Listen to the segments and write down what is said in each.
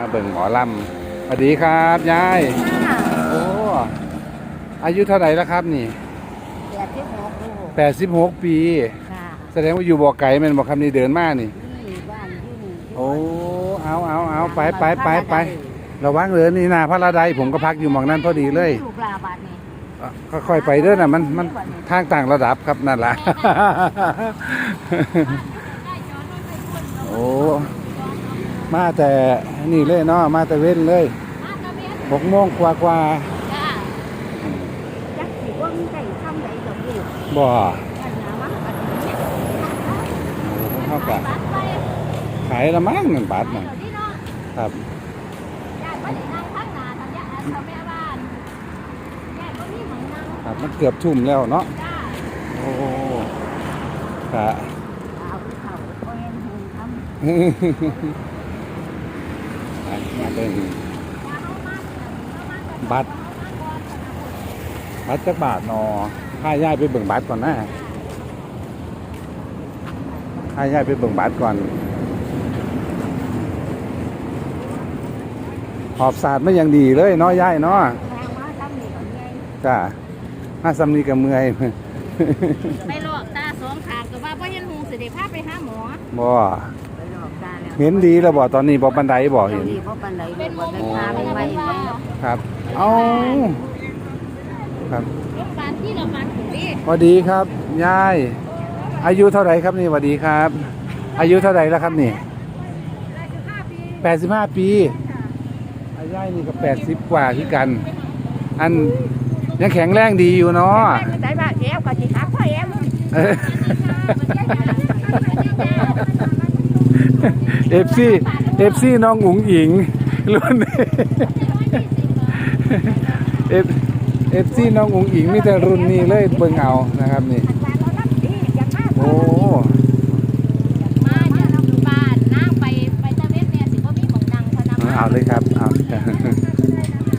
มาเบิ่งหมอลำสวัสดีครับยายโอ้อายุเท่าไหร่แล้วครับนี่แปดสิบหกลูก86ปี ค่ะแสดงว่าอยู่บ่อไก่แม่นบ่คำนี้เดินมานี่ นี่บ้านอยู่นี่โอ้เอาเอาเอาไปไปไปไประวังเลยนี่นาพระราไดผมก็พักอยู่หมองนั้นพอดีเลยลูกลาบาดนี่อะค่อยๆไปเด้อน่ะมันมันทางต่างระดับครับนั่นล่ะ โอ้ มาแต่นี่เลยเนาะมาแต่เว้นเลยหกโมงกว่ากว่าจ้าจักสิว่ามีใจทำใดกับลูกๆบ่อันน้ำมันอันนี้เท่ากับขายละมั้งหนึ่งบาทน่ะครับครับมันเกือบทุ่มแล้วเนาะโอ้ครับเอาที่เขาโอ้ยหูทำ มาเบิ่งบัตรบัตรจักบาทนอพาย่ายไปเบิ่งบัตรก่อนนะพาย่ายไปเบิ่งบัตรก่อนหอบศาสตร์ไม่ยังดีเลยเนาะย่ายเนาะแพงมาทำนี่ก็ไงจ้ามาสำนีกับเมื่อยไปหลอกตาสองขางก็ว่าพ่อยันหูสิเดพาไปหาหมอบ่ เห็นดีแล้วบ่ตอนนี้บ่บันไดบ่เห็นดีเพราะปันไหนลูกว่าได้พาไปไว้เนาะครับเอาครับโรงพยาบาลที่เรามาถึงนี่สวัสดีครับยายอายุเท่าไหร่ครับนี่สวัสดีครับ อายุเท่าไหร่แล้วครับนี่แปดสิบห้าปีอายายนี่ก็แปดสิบกว่าที่กัน อันยังแข็งแรงดีอยู่เนาะใจว่าแอวก็สิขาพ่อแอว เอฟซีเอฟซีน้องอุ๋งอิงรุ่นนี้เอฟเอฟซีน้องอุ๋งอิงมีแต่รุ่นนี้เลยเบิ่งเอานะครับนี่โอ้มาเนี่ยเราอยู่บ้านนั่งไปไปตะเวนเนี่ยสิบ่มีหมองดังพนักเอาเลยครับเอา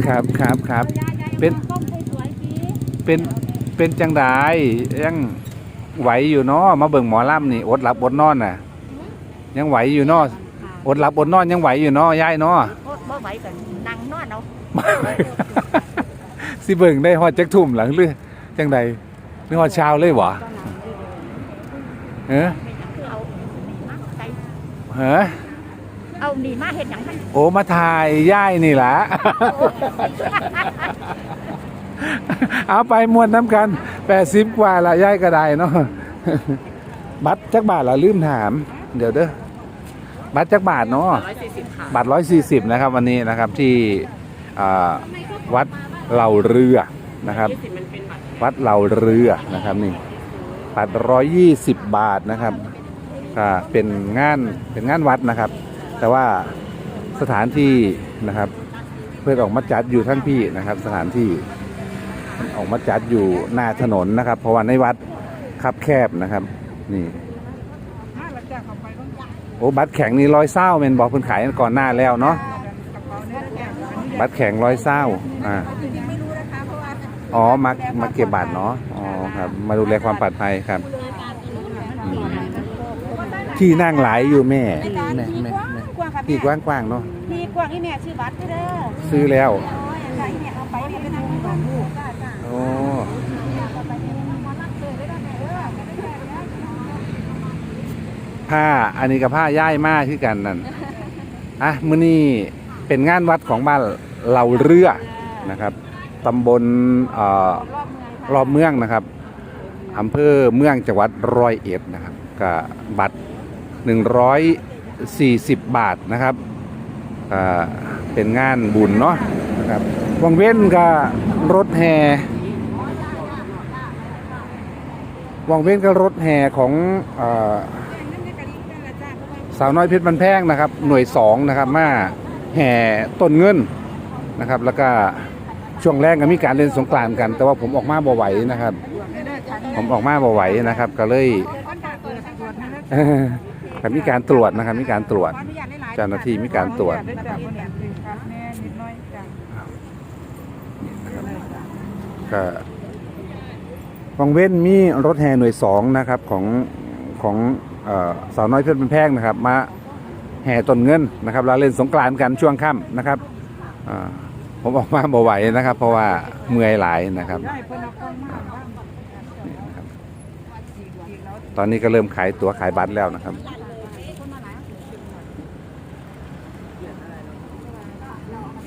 ครับครับครับเป็นต้มสวยสิเป็นเป็นจังไดยังไหวอยู่เนาะมาเบิ่งหมอลำนี่อดหลับอดนอนน่ะ ยังไหวอยู่เนาะอดหลับอดนอนยังไหวอยู่เนาะยายเนาะบ่ไหวกันนั่งนอนเอาสิเบิ่งได้ฮอดจักทุ่มหลังหรือจังใดหรือฮอดเช้าเลยวะเฮ้อคือเอามาใส่เฮ้อเอานี่มาเฮ็ดหยังมันโอ้มาถ่ายย่ายนี่ล่ะ เอาไปมวนน้ำกันแปดสิบกว่าละย่ายก็ได้เนาะ บัตรจักบาทละลืมถาม เดี๋ยวเด้อบัตรจักบาทเนาะบัตรร้อยสี่สิบนะครับ วันนี้นะครับที่อ่าวัดเหล่าเรือนะครับ วัดเหล่าเรือนะครับนี่บัตรร้อยยี่สิบบาทนะครับก็เป็นงานเป็นงานวัดนะครับ แต่ว่าสถานที่นะครับ เพื่อนออกมาจัดอยู่ทั้งพี่นะครับ สถานที่ออกมาจัดอยู่หน้าถนนนะครับ เพราะว่าในวัดคับแคบนะครับนี่ โอ้บัตรแข็งนี่ร้อยเศร้าเป็นบอกเพิ่นขายก่อนหน้าแล้วเนาะบัตรแข็งร้อยเศร้าอ่าอ๋อมามาเก็บบัตรเนาะอ๋อครับ มาดูแลความปลอดภัยครับอืมที่นั่งหลายอยู่แม่แม่แม่แม่กว้างครับที่กว้างๆเนาะพี่กว้างอีแม่ชื่อบัตรเด้อซื้อแล้วโอ้ยอันไหนเนี่ยเอาไปเนี่ยเป็นทางของลูกจ้าจ้า โอ้ ผ้า อันนี้กับผ้าย่ายมากที่กันนั่นอะมื้อนี้เป็นงานวัดของบ้านเหล่าเรือนะครับตำบลรอบเมืองนะครับอำเภอเมืองจังหวัดร้อยเอ็ดนะครับกับบัตร 140 บาทนะครับเป็นงานบุญเนาะนะครับวังเว้นกับรถแห่วังเว้นกับรถแห่ของอ สาวน้อยเพชรบันแพงนะครับ หน่วยสองนะครับมาแห่ต้นเงินนะครับ แล้วก็ช่วงแรกก็มีการเล่นสงกรานต์กัน แต่ว่าผมออกมาบ่ไหวนะครับ ผมออกมาบ่ไหวนะครับ ก็เลยครับมีการตรวจนะครับ มีการตรวจ เจ้าหน้าที่มีการตรวจก็วังเว้นมีรถแห่หน่วยสองนะครับของของ สาวน้อยเพชรเป็นแพงนะครับ มาแห่ต้นเงินนะครับเราเล่นสงกรานต์กันช่วงค่ำนะครับผมออกมาบ่ไหวนะครับ เพราะว่าเมื่อยหลายนะครับ ตอนนี้ก็เริ่มขายตั๋วขายบัตรแล้วนะครับ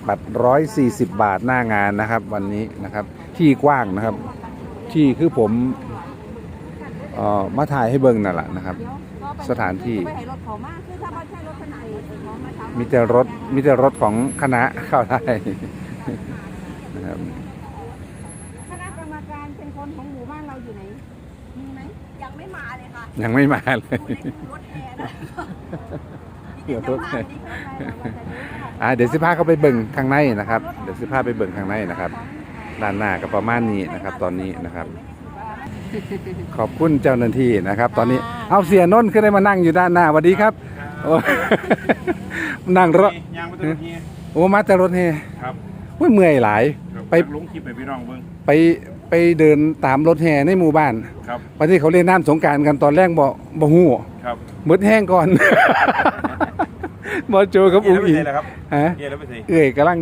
บัตรร้อยสี่สิบบาทหน้างานนะครับ วันนี้นะครับ ที่กว้างนะครับ ที่คือผมออมาถ่ายให้เบิ่งนั่นแหละนะครับ สถานที่ไปให้รถเขามาคือถ้าไม่ใช่รถขนาดเขามาทำมีแต่รถมีแต่รถของคณะเข้าได้นะครับคณะกรรมการเป็นคนของหมู่บ้านเราอยู่ไหนมีไหมยังไม่มาเลยค่ะยังไม่มาเลยรถแอร์นะเดี๋ยวรถแห่อ่าเดี๋ยวสิพาเขาไปเบิ่งข้างในนะครับ เดี๋ยวสิพาไปเบิ่งข้างในนะครับ ด้านหน้าก็ประมาณนี้นะครับ ตอนนี้นะครับ ขอบคุณเจ้าหน้าที่นะครับ ตอนนี้เอาเสียนนท์ขึ้นได้มานั่งอยู่ด้านหน้าสวัสดีครับโอ้นั่งรถยางมาตัวนี้โอ้มาแต่รถเฮครับโอ้ยเมื่อยหลายไปไปลงคลิปไปพี่น้องเบิ้งไปไปเดินตามรถแห่ในหมู่บ้านครับวันที่เขาเล่นน้ำสงกรารกันตอนแรกบ่บ่ฮู้ครับหมดแห้งก่อนบ่โจกับเกีอุ้ยงร์แล้วไปอิงใส่แล้วครับฮะเกียร์แล้วไปใส่เอ้ยกำลัง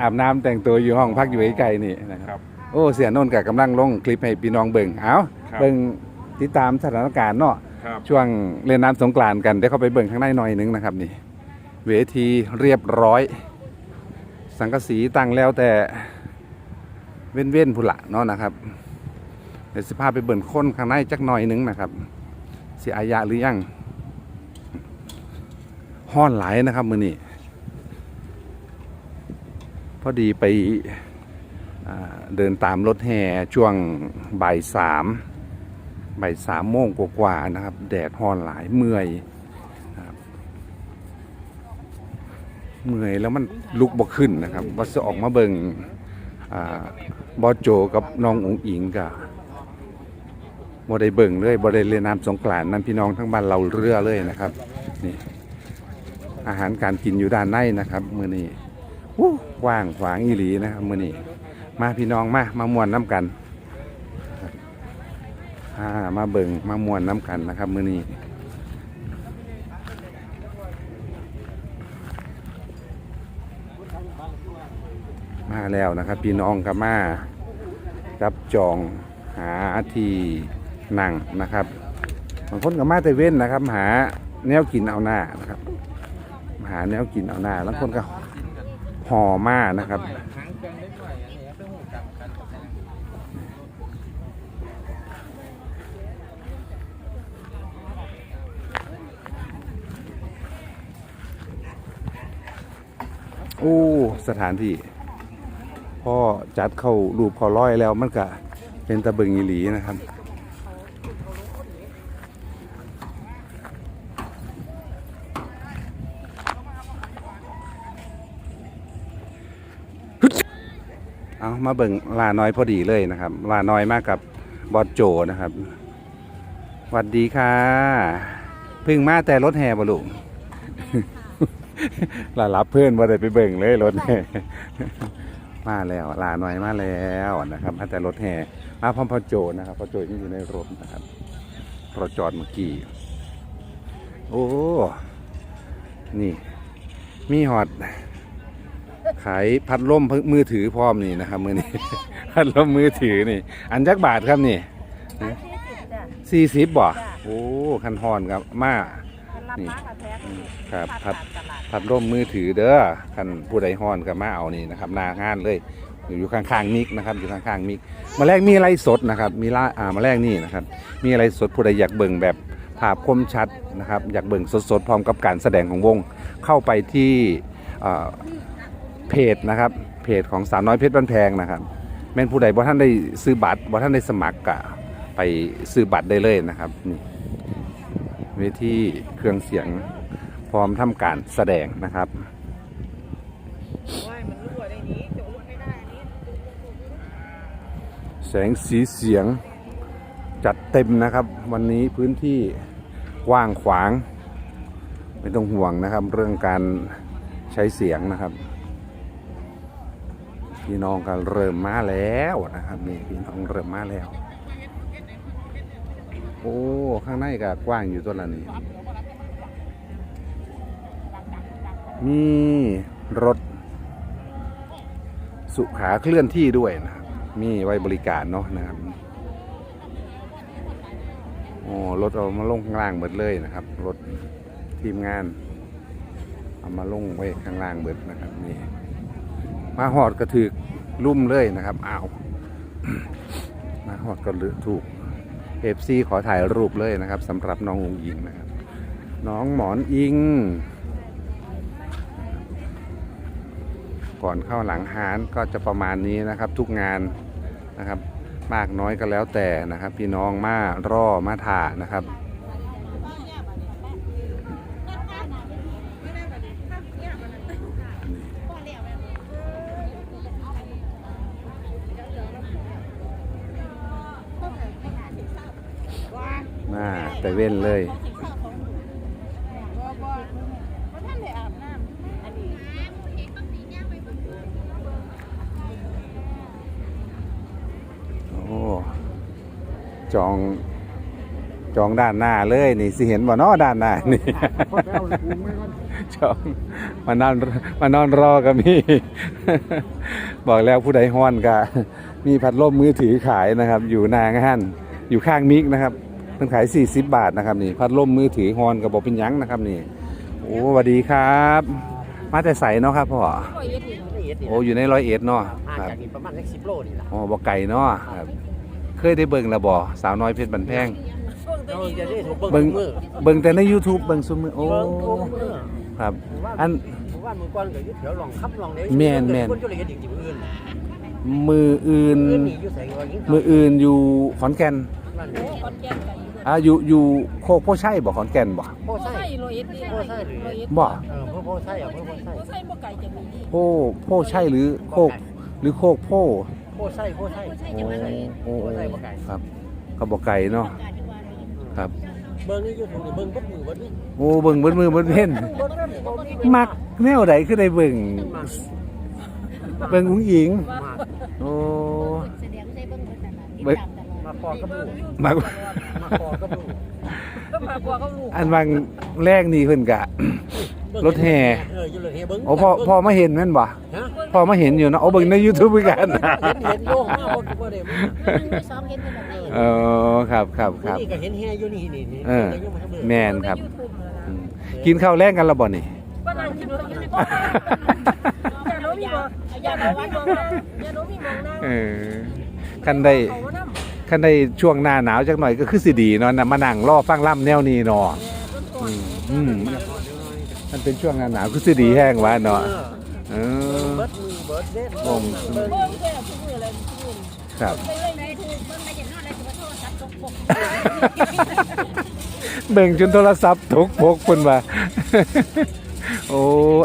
อาบน้ำแต่งตัวอยู่ห้องพักอยู่ใกล้ๆนี่นะคครัรับบ โอ้เสียนนท์กับกำลังลงคลิปให้พี่น้องเบิ่งเอาครับเบิ่งติดตามสถานการณ์เนาะครับช่วงเล่นน้ำสงกรานต์กันเดี๋ยวเข้าไปเบิ่งข้างในหน่อยหนึงนะครับนี่ เวทีเรียบร้อย สังกะสีตั้งแล้วแต่เว้นเว้นๆพุนละเนาะนะครับเดี๋ยวสิพาไปเบิ่งคนข้างในจักหน่อยหนึงนะครับสิอายะหรือยังห้อนหลายนะครับมือนี้พอดีไปอ่า เดินตามรถแห่ช่วงบ่ายสามบ่ายสามโมงกว่าๆนะครับ แดดห้อนหลายเมื่อยเมื่อยแล้วมันลุกบ่ขึ้นนะครับว่าจะออกมาเบิงอ่าบอโจกับน้ององอิงกับบ่ได้เบิ่งเลยบ่ได้เล่นน้ำสงกรานนั่นพี่น้องทั้งบ้านเราเรือเลยนะครับนี่อาหารการกินอยู่ด้านในนะครับ มื้อนี้กว้างขวางอีหลีนะครับมื้อนี้ มาพี่น้องมา มามวนน้ำกันมาเบิ่งมามวนน้ำกันนะครับมื้อนี้มาแล้วนะครับ พี่น้องกับมาจับจองหาที่นั่งนะครับบางคนกับมาแต่เว้นนะครับ หาแนวกินเอาหน้านะครับ หาแนวกินเอาหน้าแล้วคนก็ห่อมานะครับ อ้สถานที่พ่อจัดเข้ารูปเขาร้อยแล้วมันก็เป็นตะเบิงอีหลีนะครับเอามาเบิ่งลาน้อยพอดีเลยนะครับลาน้อยมากกับบอสโจนะครับสวัสดีค่ะ พึ่งมาแต่รถแห่บลุง ลารับเพื่อนมาได้ไปเบิ่งเลยรถแห่มาแล้วลาหน่อยมาแล้วนะครับมาแต่รถแห่มาพร้อมพ่อโจนะครับพ่อโจยังอยู่ในรถนะครับเราจอดเมื่อกี้โอ้นี่ มีหอดขายพัดลมมือถือพร้อมนี่นะครับมือนี้พัดลมมือถือนี่ อันจักบาทครับนี่สี่สิบบ่โอ้คันหอนครับมานี่ครับพัด พัดร่มมือถือเด้อคันผู้ใดฮ้อนก็มาเอานี่นะครับหนางานเลย อยู่ข้างๆมิกนะครับอยู่ข้างๆมิกมาแรกมีอะไรสดนะครับ มีละอ่ามาแรกนี่นะครับ มีอะไรสดผู้ใดอยากเบิ่งแบบภาพคมชัดนะครับ อยากเบิ่งสดๆพร้อมกับการแสดงของวงเข้าไปที่เพจนะครับ เพจของสาวน้อยเพชรบ้านแพงนะครับ แม่นผู้ใดบ่ท่านได้ซื้อบัตรบ่ท่านได้สมัครกะไปซื้อบัตรได้เลยนะครับนี่เวทีเครื่องเสียง พร้อมทำการแสดงนะครับแสงสีเสียงจัดเต็มนะครับ วันนี้พื้นที่กว้างขวาง ไม่ต้องห่วงนะครับ เรื่องการใช้เสียงนะครับ พี่น้องก็เริ่มมาแล้วนะครับนี่พี่น้องเริ่มมาแล้ว โอ้ ข้างในก็กว้างอยู่ตัวละนี่ มีรถ สุขาเคลื่อนที่ด้วยนะครับ มีไว้บริการเนาะนะครับโอ้รถเอามาลงข้างล่างเบิดเลยนะครับ รถทีมงาน เอามาลงไว้ข้างล่างเบิดนะครับนี่มาหอดกระถือลุ่มเลยนะครับอ้าวมาหอดก็ลือถูกเอฟซีขอถ่ายรูปเลยนะครับสำหรับน้ององอิงนะครับ น้องหมอนอิง ก่อนเข้าหลังฮานก็จะประมาณนี้นะครับทุกงานนะครับมากน้อยก็แล้วแต่นะครับ พี่น้องมารอมาถ่านะครับมาแต่เว้นเลย โอ้จ องจองด้านหน้าเลยนี่สิเห็นบ่เนาะด้านหน้านี่จองมานอนมานอนรอก็มีบอกแล้วผู้ใดฮ้อนก็มีพัดลมมือถือขายนะครับ อยู่หนางานอยู่ข้างมิกนะครับมันขาย 40 บาทนะครับนี่พัดลมมือถือฮอนกับบอกเป็นหยังนะครับนี่โอ้สวัสดีครับ มาแต่ใสเนาะครับพ่อโอ้อยู่ในร้อยเอ็ดเนาะห่างครับจากนี่ประมาณสักสิบโลนี่แหละอ๋อบ่ไก่เนาะครับ เคยได้เบิ่งและบ่สาวน้อยเพชรบันแพงเราจะได้ถูกเบิ่งมือเบิ่งแต่ใน YouTube เบิ่งซุมือโอ้เบิ่งทุกมือครับ อันว่ามือก่อนก็ยึดแถวลองคับลองเลยแม่นแม่นคนจะเลยเห็นอย่างอื่นมืออื่น มืออื่นอยู่ขอนแก่นอ่าอยู่อยู่โคกโพชัยบ่ขอนแก่นบ่โพ่อไส้โรยเอ็ดดีพ่อไส้หรือบ่เออพ่อพ่อไส้อะพ่อพ่อไส้ใส่บ่ไก่จะมีโพโพชัยหรือโคกหรือโคกโพ พ่อไส้พ่อไส้โอ้โอ้พ่อไส้พ่อไก่ครับก็บ่ไก่เนาะครับ เบิ่งนี่อยู่ถูกนี่เบิ่งปุ๊บมือเบิ่งนี่โอ้เบิ่งเบิ่งมือเบิ่งเพ่นเบิ่งนั่นบ่มีมักแนวใดคือได้เบิ่งมาเบิ่งอุ้งอิง มาโอ้แสดงใส่เบิ่งเบิ่งตลอดเบิ่งมาคอกับลูกมักมาคอกับลูกก็มากว่าเขาลูกอันบางแรกนี่เพิ่นกะ รถแห่ เอออยู่รถแห่เบิ่งโอ้พอพอมาเห็นแม่นบ่ฮะ พอมาเห็นอยู่เนาะเอาเบิ่งใน YouTube คือกันเห็นเห็นโยงมาบ่บ่ได้ซ้อมเห็นเป็นแบบนี้เออครับครับครับ นี่ก็เห็นแห่อยู่นี่นี่นี่เออดี๋ยวยังบ่ทันเบิ่งแม่นครับ อืมกินข้าวแรงกันแล้วบ่นี่ ก็นั่งกินอยู่ที่บ้านอย่าโน้มีมองอย่าโน้มีมองนะอย่าโน้มีมองนะเออคันได้เขาว่าน้ำคันได้ช่วงหน้าหนาวจักหน่อยก็คือสิดีเนาะนะมานั่งรอฟังล่ำแนวนี้เนาะอืมอืม มันเป็นช่วงหน้าหนาวคือสิดีแห้งว่าเนาะเออเบิดมือเบิ ดเด็ดผมเบิดเบิ่งแค่ทุกมื้อเลยทุกมื้อครับไปเลยในทูบเบิ่งไปอย่างนั้นเลยสิว่าโทรศัพท์ตกปกเบ่งจนโทรศัพท์ตกพกเพิ่นว่าโอ้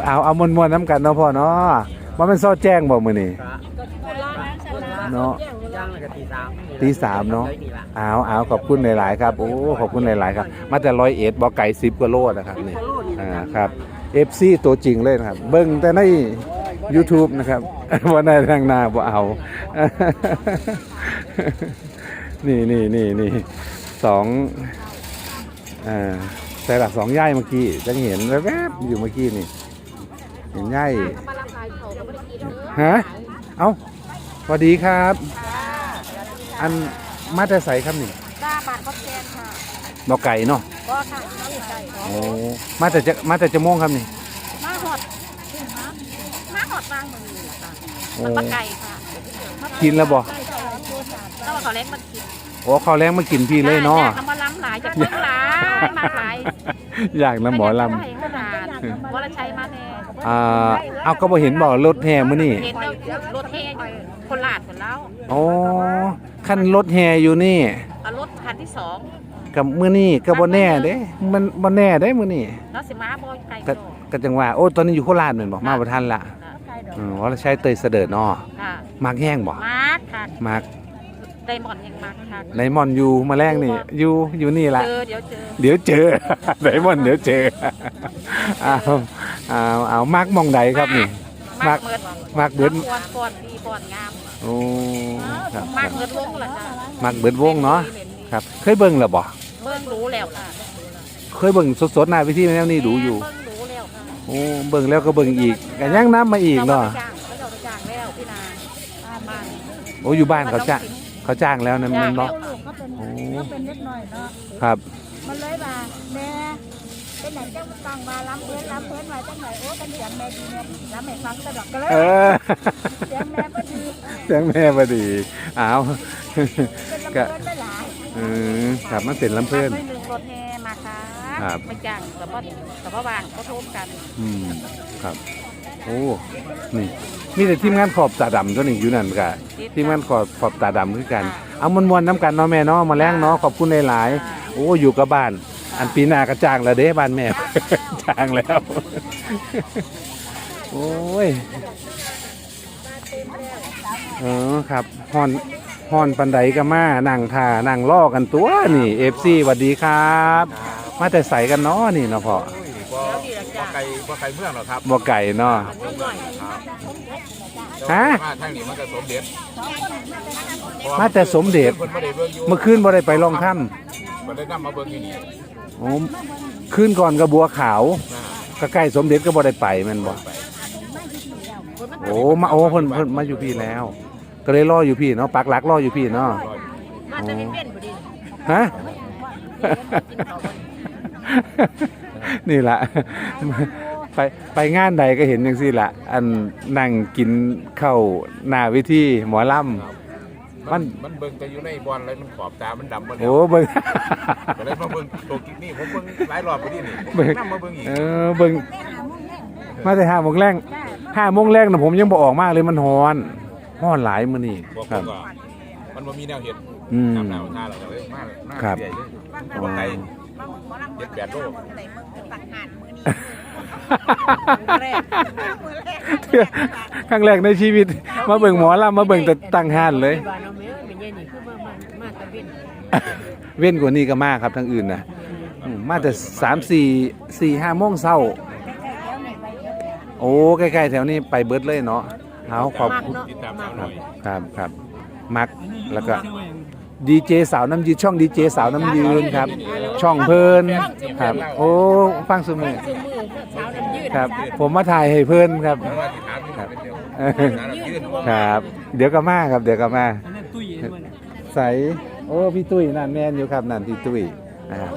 เอาเอามวนๆน้ำกันเนาะพ่อเนาะว่ามันซอแจ้งบ่มื้อนี้กะก็คนละคนละเนาะ ย่างแล้วก็ตีสามตีสามเนาะ เอาเอาขอบคุณหลายๆครับ โอ้ ขอบคุณหลายๆครับ มาแต่ร้อยเอ็ดบอกไก่สิบกว่าโลนะครับนี่ อ่า ครับ FC ตัวจริงเลยนะครับ เบิ้งแต่ใน YouTube นะครับว่าในทางหน้าบ่เอา นี่นี่นี่นี่สองอ่าแต่หลักสองย่ายเมื่อกี้จะเห็นแวบๆอยู่เมื่อกี้นี่ เห็นย่ายมาละขายเขาก็บ่ได้กินเด้อฮะเอาสวัสดีครับ อันมาแต่ใสครับนี่จ้าบาทก็แพงค่ะบอกไก่เนาะก็ค่ะเอาอีกไก่โอ้มาแต่จะมาแต่จะม่วงครับนี่มาหอดมาหอดบางมือนี่แหละค่ะโอ้มันปลาไก่ค่ะกินแล้วบ่ต้องเอาขอเล็กมากินโอ้ข้าวแรงมากินพี่เลยเนาะอยากมาล้ำหลายจะเพิ่งหลายมากหลายอยากน้ำหมอลใช่ขนาดวรชัยมาแน่ำอ่าเอาก็บ่เห็นบ่รถแห่มื้อนี่เห็นแล้วรถเทอยู่คนลาดคนแล้วโอ้คันรถแห่อยู่นี่เอารถคันที่สองกับมื้อนี้ก็บ่แน่เด้ มันบ่แน่เด้มื้อนี้แล้วสิมาบ่ไก่ก็โตก็จังว่า โอ้ตอนนี้อยู่โคราชแม่นบ่มาบ่ทันละค่ะ อือว่าใช้เตยเสด็จเนาะค่ะมักแห้งบ่มาร์คค่ะมักไดมอนด์ยังมาร์คค่ะไลมอนอยู่มาแรงนี่อยู่อยู่นี่ละ เจอเดี๋ยวเจอเดี๋ยวเจอ ไดมอนด์เดี๋ยวเจอเอาเอาเอามักหมองใดครับนี่ มามาร์ร์คคเมิดมักเบิดปอนปอนดีปอนงามโอ้ครับมาคร์รัคบเมิดวงเหรอจ้ะมักเบิดวงเนาะครับ เคยเบิ่งแล้วบ่เบิ่งรู้แล้วค่ะเคยเบิ่งสดๆหน้าเวิธีแนวนี้ดูอยู่ เบิ่งรู้แล้วค่ะ โอ้เบิ่งแล้วก็เบิ่งอีกก็ยังน้ำมาอีกเนาะจ้างเขาจะเอาไปจ้างแล้วพี่นาบ้านโอ้อยู่บ้านเขาจ้างเขาจ้างแล้วนั่นมันเนาะลูกเขาเป็นโอ้เขาเป็นเล็กน้อยเนาะครับ มันเลยว่าแม่เป็นไหนเจ้าตังมาล้ำเพื่อนล้ำเพื่อนมาจังไหนโอ้กันเสียงแม่ดีแม่ล้ำแม่ฟังตลอดก็เลยเออเสียงแม่ก็ดีเสียงแม่พอดีอ้าวเป็นลำเพื่อนไม่หลายเออครับมันเป็นลำเพื่อนไม่ลืมรถแห่มาค่ะ ครับ ไม่จ้างแต่ว่าแต่ว่าวางก็โทษกันอืมครับ โอ้นี่มีแต่ทีมงานขอบตาดำตัวนี้อยู่นั่นกะทีมงานขอบขอบตาดำคือกัน เอามวนมวนๆน้ำกันเนาะแม่เนาะมาแรงเนาะขอบคุณหลายๆโอ้อยู่กับบ้าน อันปีหน้าก็จ้างแล้วเด้บ้านแม่จ้างแล้ว โอ้ยเออครับฮอนฮอนปันไดก็มานั่งท่านั่งล่อกันตัวนี่เอฟซีสวัสดีครับ มาแต่ใส่กันเนาะนี่เนาะพ่อบ่บ่ไกลบ่ไกลเมืองหรอกครับบ่ไก่เนาะฮะมาทางนี้มันก็สมเด็จมาแต่สมเด็จเพิ่นบ่ได้เบิ่งอยู่เมื่อคืนบ่ได้ไปลองถ้บ่ได้นำมาเบิ่งที่นี่ำโอ้คืนก่อนกับบัวขาวนะก็ใกล้สมเด็จก็บ่ได้ไปแมันบ่โอ้มาโอ้เพิ่นเพิ่นมาอยู่พี่แล้ว ก็เลยรออยู่พี่เนาะปักหลักรออยู่พี่เนาะมาจะไม่เป็นบ่ดีฮะ นี่ล่ะไปไปงานใดก็เห็นจังซี่ล่ะอันนั่งกินข้าวหน้าเวิธีหมอลำมัมันนมันเบิ่งแต่อยู่ในบอลอะไรมันขอบตา มันดำหมดแล้วโอ้เบิ่งก็เลยมาเบิ่งตัวกิ๊กนี่ผมเบิ่งหลายรอบไปนี่นี่เบิ่งนำมาเบิ่งอีกเออเบิ่งมาแต่ห้าโมงแรงห้าโมงแรงนะผมยังบ่ออกมากเลยมันฮ้อนฮ้อนหลายมื้อนี้บอกครับว่า มันบ่มีแนวเฮ็ดอืม น้ำหนาวท่าเราก็เลยมามาครับ เรื่อยเลยบ่ไกลเจ็ดแปดโลครั้งแรกในชีวิต มาเบิ่งหมอลำมาเบิ่งแต่ตั้งห้านเลย บ้านเอาแม่เป็นยัยนี่คือมามามาตะเวนเว้นกว่านี้ก็มากครับทางอื่นนะอืมมาแต่สามสี่สี่ห้าโมงเช้า โอ้ใกล้ๆแถวนี้ไปเบิดเลยเนาะเอาขอบคุณติดตามสาวหครัน่บอยครับครับ มักแล้วก็ดีเจสาวน้ำยืนช่องดีเจสาวน้ำยืนครับ ช่องเพลินครับ โอ้ฟังสมือคือมือเช้าน้ำยืดครับ ผมมาถ่ายให้เพลินครับเพราะว่าที่ถามนี่เป็นเดียวเอนครับ เดี๋ยวก็มาครับ เดี๋ยวก็มาใสโอ้พี่ตุ้ยนั่นแม่นอยู่ครับนั่นพี่ตุ้ยนะครับ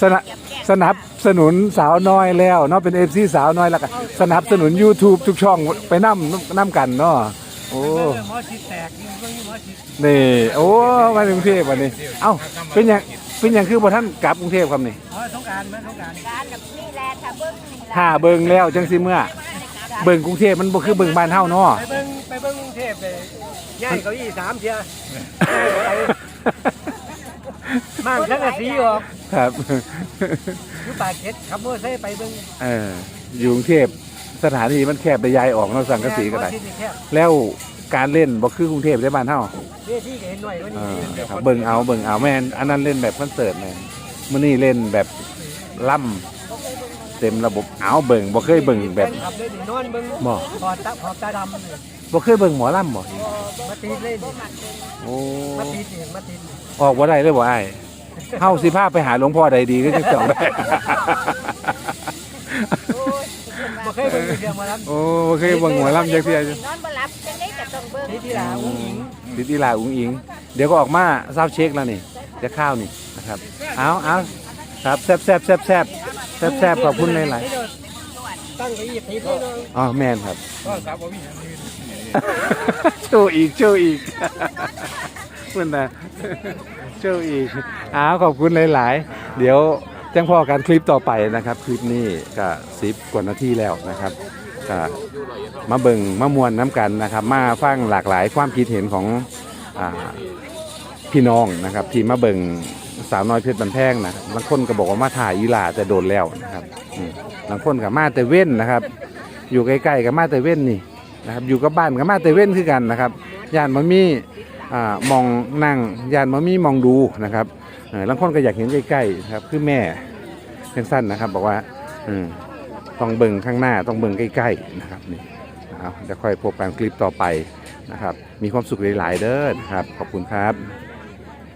สนับ สนับสนุนสาวน้อยแล้วเนาะเป็นเอฟซีสาวน้อยแล้วก็สนับสนุน YouTube ทุกช่องไปนั่มนั่กันเนาะโอ้หมอสิแตกนี่เบิ่งหมอสินี่ โอ้มาถึงกรุงเทพวันนี้ เอ้าเป็นอย่างเป็นอย่างคือบ่ท่านกลับกรุงเทพครับนี่อ๋อสงการมั้ยสงการการกับนี่แหละถ้าเบิ้งนี่ล่ะถ้าเบิ่งแล้วจังสิเมื่อ เบิ่งกรุงเทพมันบ่คือเบิ่งบ้านเฮาเนาะ ไปเบิ่งไปเบิ่งกรุงเทพเลยย้ายเก้าอี้สามเที่ย มั่งทั้งกะสีออกครับอยู่ปากเกร็ดขับมอเตอร์ไซค์ไปเบิ่งเอออยู่กรุงเทพสถานีมันแคบได้ย้ายออกเนาะสังกะสีก็ได้หมอชินี่แคบแล้วการเล่นบ่คือกรุงเทพได้บ้านเฮาเวทีก็เห็นหน่อยว่าเอนี่อครับเบิ่งเอาเบิ่งเอาแม่นอันนั้นเล่นแบบคอนเสิร์ตแม่นมื้อนี้เล่นแบบล่ำเต็มระบบเอาเบิ่งบ่เคยเบิ่งแบบขับเลยนี่นอนเบิ่งบ่ถอดตาถอดตาดำเลยบ่เคยเบิ่งหมอล่ำบ่มาตีดเลยนี่โอ้มาตีดนี่มาตีดนี่ ออกบ่ได้เลยบ่อ้ายเฮาสิพาไปหาหลวงพ่อใดดีก็จะจองได้ บ่เคยเบิ่งเสียงหมาแล้ว โอ้บ่เคยเบิ่งหมอล่ำจักเที่ยนอนบ่หลับจังได๋ก็ต้องเบิ่งนี่ที่หลาอุ้งอิง ดิติลาอุ้งอิง เดี๋ยวก็ออกมาเศร้าเช็คแล้วนี่จะข้าวนี่นะครับ เอาเอาครับแซ่บแซ่บแซ่บแซ่บแซ่บแซ่บขอบคุณหลายตั้งเก้าอี้ตีดเลยเนาะๆอ๋อแม่นครับ ก็ครับว่ามีอย่างอื่นโชว์อีกโชว์อีกเพื่อนนะโชว์อีกอ้าวขอบคุณหลาย ๆ เดี๋ยวแจ้งพ่อการคลิปต่อไปนะครับ คลิปนี้ก็สิบกว่านาทีแล้วนะครับก็มาเบิ่งมามวนน้ำกันนะครับ มาฟังหลากหลายความคิดเห็นของอพี่น้องนะครับ ที่มาเบิ่งสาวน้อยเพชรบันแพงนะบางคนก็บอกว่ามาถ่ายอีหลาแต่โดนแล้วนะครับบางคนก็มาแต่เว้นนะครับ อยู่ใกล้ๆกับมาแต่เว้นนี่นะครับ อยู่กับบ้านกับมาเตเว่นคือกันนะครับยานมามี มองนั่งยานมามีมองดูนะครับเออลางคนก็อยากเห็นใกล้ๆครับคือแม่เพียงสั้นนะครับ บอกว่าต้องเบิ่งข้างหน้าต้องเบิ่งใกล้ๆนะครับนี่เอาจะค่อยพบกันคลิปต่อไปนะครับ มีความสุขหลายๆเด้อนะครับ ขอบคุณครับ